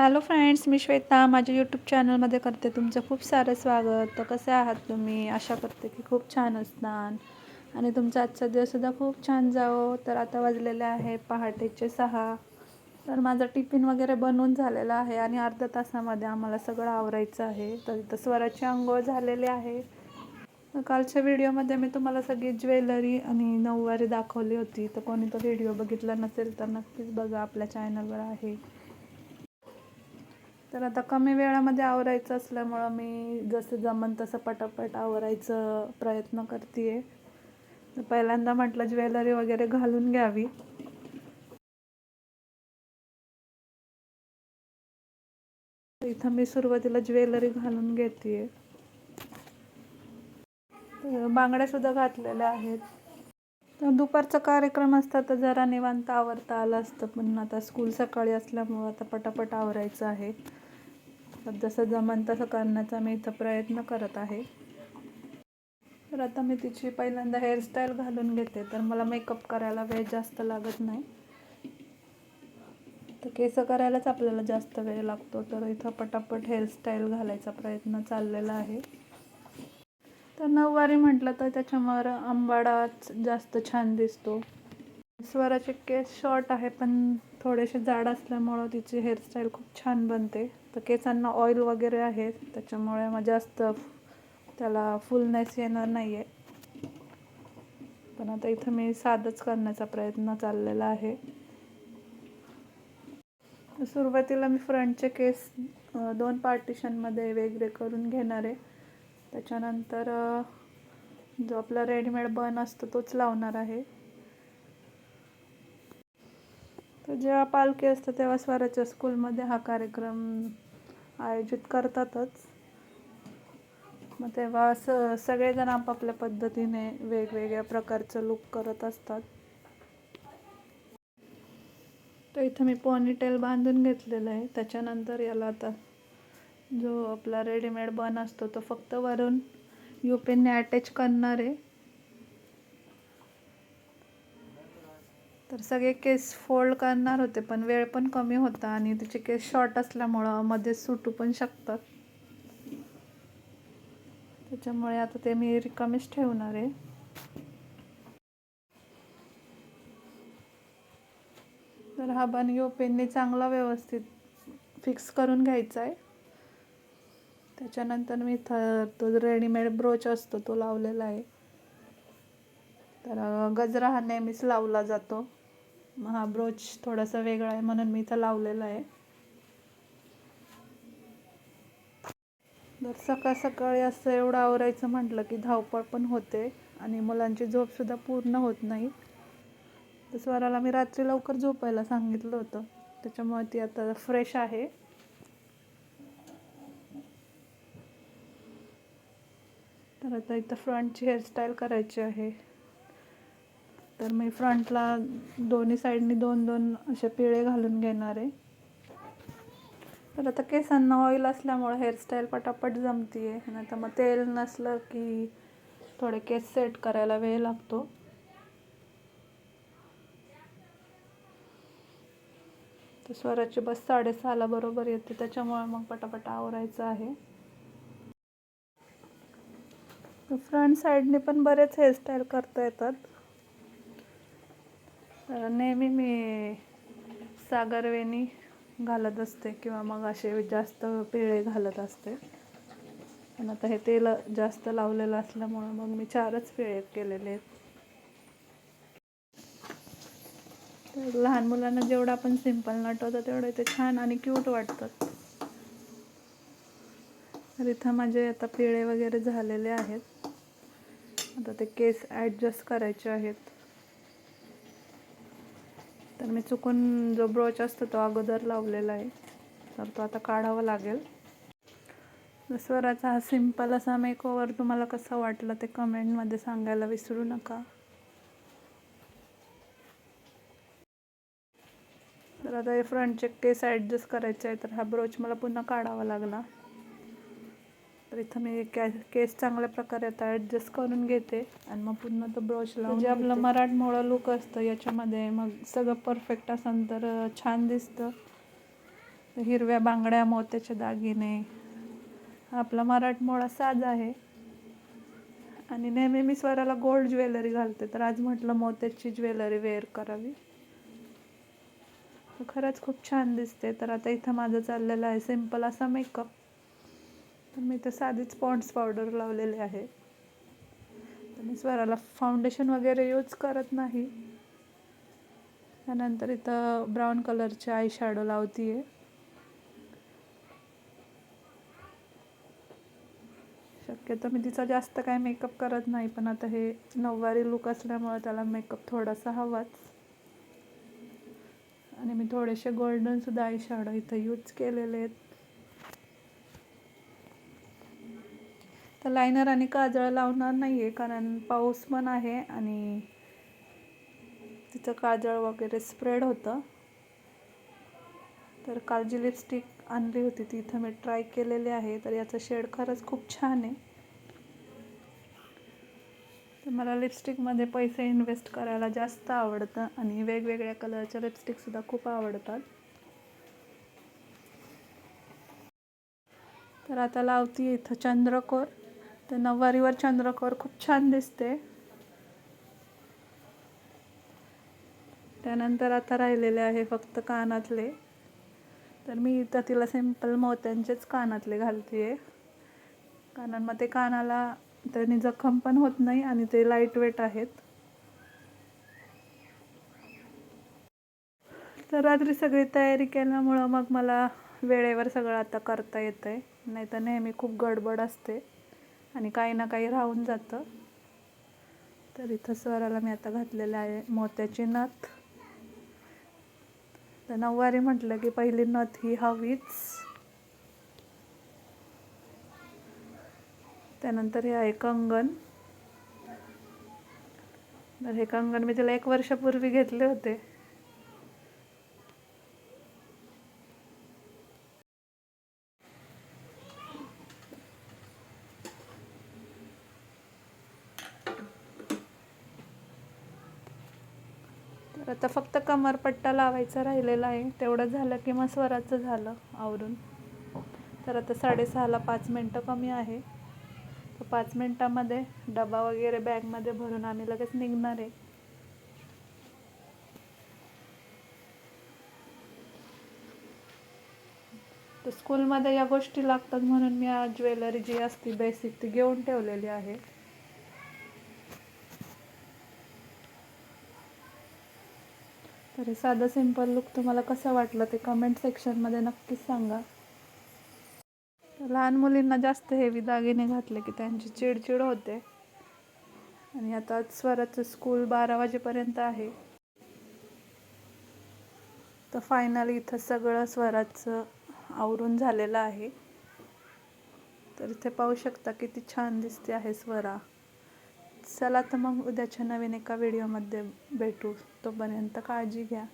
Hello friends मी श्वेता. माझ्या YouTube चॅनलमध्ये करते तुमचं खूप सारं स्वागत. तर कसे आहात तुम्ही? आशा करते की खूप छान असणार. आणि तुमचा आजचा दिवससुद्धा खूप छान जावो. तर आता वाजलेले आहे पहाटेचे सहा. तर माझा टिफिन वगैरे बनवून झालेला आहे आणि अर्ध्या तासामध्ये आम्हाला सगळं आवरायचं आहे. तर इथं स्वराची आंघोळ झालेली आहे. तर कालच्या व्हिडिओमध्ये मी तुम्हाला सगळी ज्वेलरी आणि नऊवारी दाखवली होती. तर कोणी तो व्हिडिओ बघितला नसेल तर नक्कीच बघा. आपल्या चॅनलवर आहे. तर आता कमी वेळामध्ये आवरायचं असल्यामुळं मी जसं जमन तसं पटापट आवरायचं प्रयत्न करते तर पहिल्यांदा म्हटलं ज्वेलरी वगैरे घालून घ्यावी. इथं मी सुरुवातीला ज्वेलरी घालून घेते बांगड्या सुद्धा घातलेल्या आहेत. तर दुपारचा कार्यक्रम असता तर जरा निवांत आवरता आलं असतं. पण आता स्कूल सकाळी असल्यामुळं आता पटापट आवरायचं आहे. जसं जमन तसं करण्याचा मी इथं प्रयत्न करत आहे. तर आता मी तिची पहिल्यांदा हेअरस्टाईल घालून घेते. तर मला मेकअप करायला वेळ जास्त लागत नाही. तर केस करायलाच आपल्याला जास्त वेळ लागतो. तर इथं पटापट हेअरस्टाईल घालायचा प्रयत्न चाललेला आहे. तर नऊवारी म्हटलं तर त्याच्यावर आंबाडाच जास्त छान दिसतो. स्वराचे केस शॉर्ट आहे पण थोडेसे जाड असल्यामुळं तिची हेअरस्टाईल खूप छान बनते. तर केसांना ऑइल वगैरे आहे त्याच्यामुळे मग जास्त त्याला फुलनेस येणार नाही आहे पण आता इथं मी साधंच करण्याचा प्रयत्न चाललेला आहे. सुरुवातीला मी फ्रंटचे केस दोन पार्टिशनमध्ये वेगळे करून घेणार आहे. त्याच्यानंतर जो आपला रेडीमेड बन असतो तोच लावणार आहे. तर जेव्हा पालखी असतं तेव्हा स्वराच्या स्कूलमध्ये हा कार्यक्रम आयोजित करतातच. मग तेव्हा स सगळेजण आपापल्या पद्धतीने वेगवेगळ्या प्रकारचं लुक करत असतात. तर इथं मी पॉनीटेल बांधून घेतलेलं आहे. त्याच्यानंतर याला आता जो आपला रेडीमेड बन असतो तो फक्त वरून यू पेनने अटॅच करणार आहे. तर सगळे केस फोल्ड करणार होते पण वेळ पण कमी होता आणि तिचे केस शॉर्ट असल्यामुळं मध्ये सुटू पण शकतात. त्याच्यामुळे आता ते मी रिकामीच ठेवणार आहे. तर हा बन यो पेनने चांगला व्यवस्थित फिक्स करून घ्यायचा आहे त्याच्यानंतर मी थ तो रेडीमेड ब्रोच असतो तो लावलेला आहे. तर गजरा हा नेहमीच लावला जातो. मग हा ब्रोच थोडासा वेगळा आहे म्हणून मी इथं लावलेला आहे. तर सकाळ सकाळी असं एवढं आवरायचं म्हटलं की धावपळ पण होते आणि मुलांची झोपसुद्धा पूर्ण होत नाही. तर स्वराला मी रात्री लवकर झोपायला सांगितलं होतं. त्याच्यामुळे ती आता फ्रेश आहे. तर आता इथं फ्रंटची हेअरस्टाईल करायची आहे. तर मी फ्रंटला दोन्ही साईडनी दोन दोन असे पिळे घालून घेणार आहे. तर आता केसांना ऑइल असल्यामुळे हेअरस्टाईल पटापट जमती आहे नाही तर मग तेल नसलं की थोडे केस सेट करायला वेळ लागतो. तर स्वराची बस साडेसहाला बरोबर येते. त्याच्यामुळे मग पटापट आवरायचं आहे. फ्रंट साईडने पण बरेच हेअरस्टाईल करता येतात. नेहमी मी सागरवेणी घालत असते किंवा मग असे जास्त पिळे घालत असते. पण आता हे तेल जास्त लावलेलं असल्यामुळं मग मी चारच पिळे केलेले आहेत. तर लहान मुलांना जेवढं आपण सिंपल नटवतो तेवढं ते छान आणि क्यूट वाटतात. तर इथं माझे आता पिळे वगैरे झालेले आहेत. आता ते केस ॲडजस्ट करायचे आहेत. तर मी चुकून जो ब्रोच असतो तो अगोदर लावलेला आहे. तर तो आता काढावा लागेल. स्वराचा हा सिंपल असा मेकओवर तुम्हाला कसा वाटला ते कमेंटमध्ये सांगायला विसरू नका. तर आता हे फ्रंटचे केस ॲडजस्ट करायचे आहे तर हा ब्रोच मला पुन्हा काढावा लागला. तर इथं मी कॅ केस चांगल्या प्रकारे आता ॲडजस्ट करून घेते आणि मग पुन्हा तो ब्रश लावून जे आपलं मराठमोळं लुक असतं याच्यामध्ये मग सगळं परफेक्ट असेल तर छान दिसतं. हिरव्या बांगड्या मोत्याचे दागिने. आपला मराठमोळा साज आहे. आणि नेहमी मी स्वराला गोल्ड ज्वेलरी घालते तर आज म्हटलं मोत्याची ज्वेलरी वेअर करावी. खरंच खूप छान दिसते. तर आता इथं माझं चाललेलं आहे सिंपल असा मेकअप तर मी तर साधीच पॉन्ड्स पावडर लावलेले आहे. तर मी स्वराला फाउंडेशन वगैरे यूज करत नाही. त्यानंतर इथं ब्राऊन कलरचे आय शॅडो लावती आहे शक्यतो मी तिचा जास्त काय मेकअप करत नाही पण आता हे नऊवारी लुक असल्यामुळे त्याला मेकअप थोडासा हवाच. आणि मी थोडेसे गोल्डनसुद्धा आय शॅडो इथं यूज केलेले आहेत. तर लायनर आणि काजळ लावणार नाही आहे कारण पाऊस पण आहे आणि तिचं काजळ वगैरे स्प्रेड होतं. तर काल जी लिपस्टिक आणली होती ती इथं मी ट्राय केलेली आहे तर याचं शेड खरंच खूप छान आहे. तर मला लिपस्टिकमध्ये पैसे इन्व्हेस्ट करायला जास्त आवडतं आणि वेगवेगळ्या कलरच्या लिपस्टिकसुद्धा खूप आवडतात. तर आता लावती इथं चंद्रकोर. तर नऊवारीवर चंद्रकोर खूप छान दिसते. त्यानंतर आता राहिलेले आहे फक्त कानातले. तर मी इथं तिला सिंपल मोत्यांचेच कानातले घालते आहे कारण मग ते कानाला त्याने जखम पण होत नाही आणि ते लाइट वेट आहेत. तर रात्री सगळी तयारी केल्यामुळं मग मला वेळेवर सगळं आता करता येतं आहे नाही तर नेहमी खूप गडबड असते. आणि काही ना काही राहून जातं. तर इथं स्वराला मी आता घातलेलं आहे मोत्याची नथ. तर नऊवारी म्हटलं की पहिली नथ ही हवीच. त्यानंतर हे आहे कंगन. तर हे कंगन मी तिला एक वर्षापूर्वी घेतले होते. तर आता फक्त कमरपट्टा लावायचा राहिलेला आहे. तेवढं झालं की मग स्वराचं झालं आवरून. तर आता साडेसहाला पाच मिनटं कमी आहे. तर पाच मिनटामध्ये डबा वगैरे बॅगमध्ये भरून आम्ही लगेच निघणार आहे. तर स्कूलमध्ये या गोष्टी लागतात म्हणून मी आज ज्वेलरी जी असते बेसिक ती घेऊन ठेवलेली आहे. तर हे साधं सिंपल लुक तुम्हाला कसं वाटलं ते कमेंट सेक्शनमध्ये नक्कीच सांगा. लहान मुलींना जास्त हेवी दागिने घातले की त्यांची चिडचिड होते. आणि आता स्वराचं स्कूल बारा वाजेपर्यंत आहे. तर फायनली इथं सगळं स्वराचं आवरून झालेलं आहे. तर इथे पाहू शकता किती छान दिसते आहे स्वरा. चला तर मग उद्याच्या नवीन एका व्हिडिओमध्ये भेटू. तोपर्यंत काळजी घ्या.